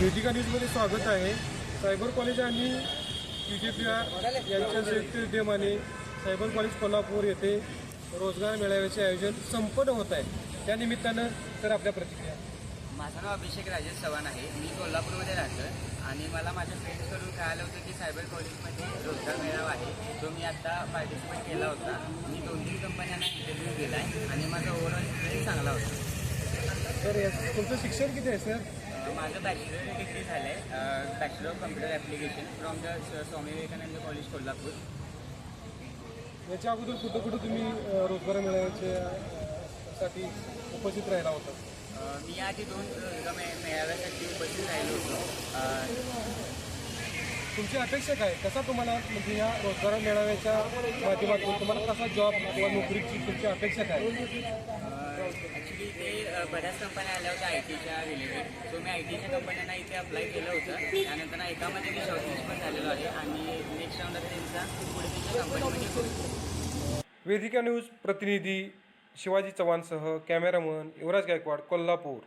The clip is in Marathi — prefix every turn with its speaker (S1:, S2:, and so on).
S1: वेदिका न्यूजमध्ये स्वागत आहे. सायबर कॉलेज आणि पी टी पी आर यांच्या संयुक्त विद्यमाने सायबर कॉलेज कोल्हापूर येथे रोजगार मेळाव्याचे आयोजन संपन्न होत आहे. त्या निमित्तानं तर आपल्या प्रतिक्रिया.
S2: माझं नाव अभिषेक राजेश चव्हाण आहे. मी कोल्हापूरमध्ये राहतो आणि मला माझ्या फ्रेंड्सकडून कळालं होतं की सायबर कॉलेजमध्ये रोजगार मेळावा आहे. तो मी आता पार्टिसिपेट केला होता. मी दोन तीन कंपन्यांना इंटरव्ह्यू दिला आहे आणि माझा ओव्हरऑल एक्सपिरियन्स चांगला होता.
S1: तर या- तुमचं शिक्षण किती आहे सर
S2: माझं बॅचलर डिग्री झालं आहे bachelor of computer application from the Swami Vivekananda college Kolhapur.
S1: याच्या अगोदर कुठं कुठं तुम्ही रोजगार मेळाव्याच्या अ, साठी उपस्थित राहिला होता?
S2: मी आधी दोन रोजगार मेळाव्यासाठी उपस्थित राहिलो होतो.
S1: तुमची अपेक्षा काय? कसा तुम्हाला म्हणजे या रोजगार मेळाव्याच्या माध्यमातून तुम्हाला कसा जॉब किंवा नोकरीची तुमची अपेक्षा काय?
S2: ॲक्च्युली ते बऱ्याच कंपन्या आल्या होत्या आय टीच्या रिलेटेड सो मी आय टीच्या कंपन्यांना इथे अप्लाय केलं होतं. त्यानंतर एकामध्ये मी शॉर्टलिस्ट पण झालेलो आहे आणि नेक्स्ट राऊंड त्यांचा पुढे त्यांच्या कंपनीमध्ये करू
S1: वेदिका न्यूज प्रतिनिधी शिवाजी चव्हाणसह कॅमेरामन युवराज गायकवाड कोल्हापूर.